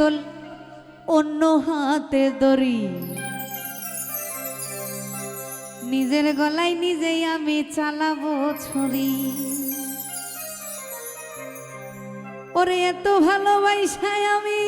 বোতল অন্য হাতে দড়ি। নিজের গলায় নিজেই আমি চালাবো ছড়ি ওরে এত ভালোবাসায় আমি,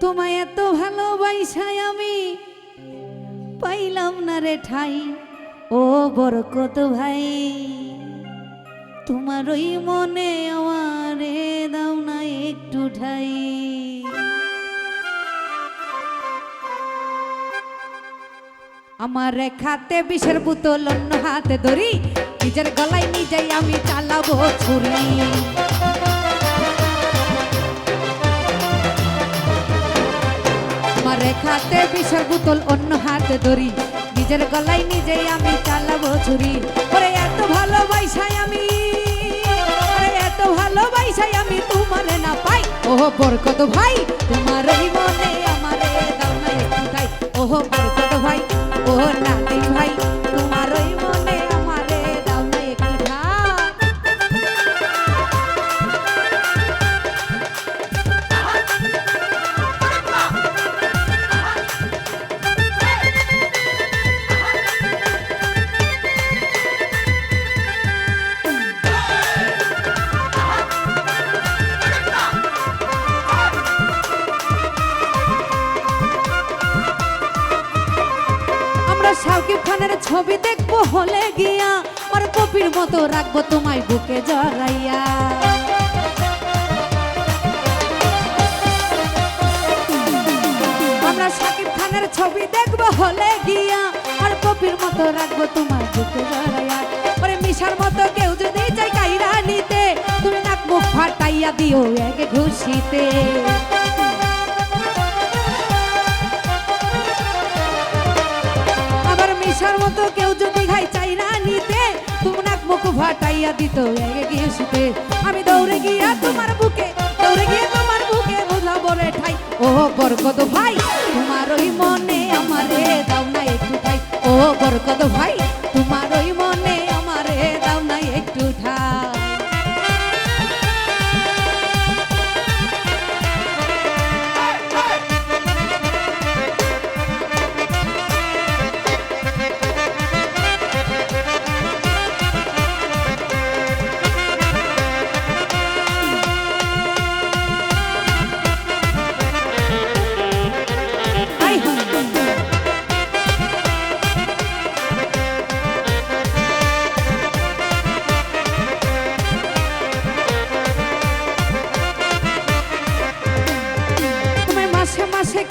তোমায় এত ভালোবাসায় আমি পাইলাম না রে ঠাই, ও বরকত ভাই। তোমার ওই মনে আমারে দাও না একটু ঠাই। আমার হাতে বিষের বোতল, অন্য হাতে ধরি নিজের গলায় নিজেই আমি চালাবো ছুরি। আমার হাতে বিষের বোতল, অন্য হাতে ধরি নিজের গলায় নিজেই আমি চালাবো ছুরি। ওরে, এত ভালোবাসাই আমি পাই ও বরকত ভাই, তোমার মনে আমারে দাও না একটু তাই ও বরকত ভাই ও নাতি ভাই শাকিব খানের ছবি দেখব হলে গিয়া। আর কপির মতো রাখব তোমায় বুকে জড়াইয়া। আমরা শাকিব খানের ছবি দেখব হলে গিয়া। আর কপির মতো রাখব তোমায় বুকে জড়াইয়া। ওরে মিশার মতো কেউ যদি চাই কাইরা নিতে, তুমি নাক মুখ ফাটাইয়া দিও এক ঘুষিতে। মতো কেউ যদি খাই চাই না নিতে তোমার মুখ ফাটাইয়া দিত এগে গিয়ে শুতে আমি দৌড়ে গিয়া তোমার বুকে, দৌড়ে গিয়ে তোমার বুকে বোঝা বলে ঠাই। ও বরকত ভাই তোমার ওই মনে আমারে দাও না একটু ঠাই। ও বরকত ভাই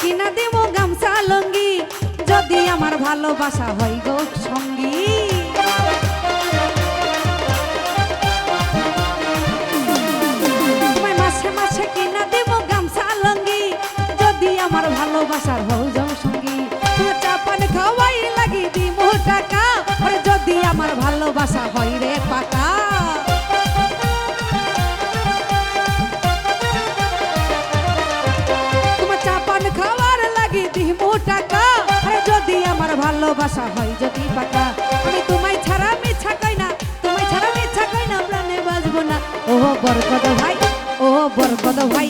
কিনা দেব গামছা লঙ্গি। যদি আমার ভালোবাসা হয় গো সঙ্গী। মাসে মাসে কিনা দেব গামছা লঙ্গি। যদি আমার ভালোবাসার হও ভালোবাসা হয় যদি পাকা। আমি তোমায় ছাড়া মিছা কই না, তোমায় ছাড়া মিছা কই না, প্রাণে বাজবো না। ওহো বরকত ভাই, ওহো বরকত ভাই,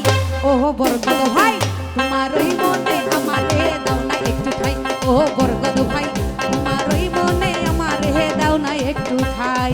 ওহো বরকত ভাই, তোমার ওই মনে আমারে দাও না একটু ঠাই। ওহো বরকত ভাই, তোমার ওই মনে আমারে দাও না একটু ঠাই।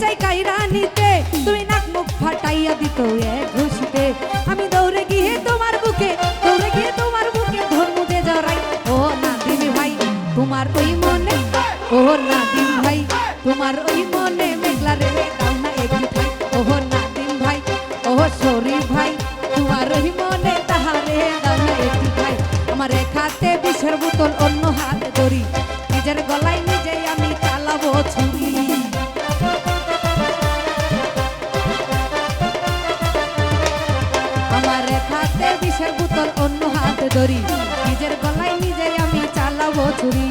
চাই কাইরা নিতে। তুমি নাক মুখ ফাটাইয়া দিত এক ঘুষিতে। আমি দৌড়ে গিয়ে তোমার বুকে, দৌড়ে গিয়ে তোমার বুকে ধর্মু দে জড়াই। ও না দিদি ভাই, তোমার ওই মনে, ও না দিন ভাই, তোমার ওই মনে মেঘলা রে না একটি ঠাই। ভাই, ও সরি ভাই, তোমার ওই মনে তাহারে দাও না একটি আমার এক হাতে বিষের বোতল, অন্য হাতে করি বোতল অন্য হাতে ধরি। নিজের গলায় নিজেই আমি চালাবো ছুরি।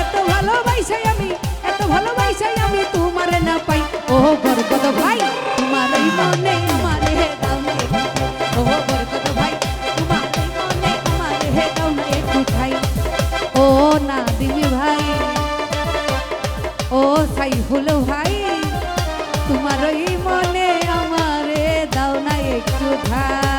এত ভালোবাসাই আমি, এত ভালোবাসাই আমি তোমার না পাই। ও ভাই, তোমার ভাই ও না ভাই, ও ভাই, তোমার মনে আমারে দাও না একটু ভাই।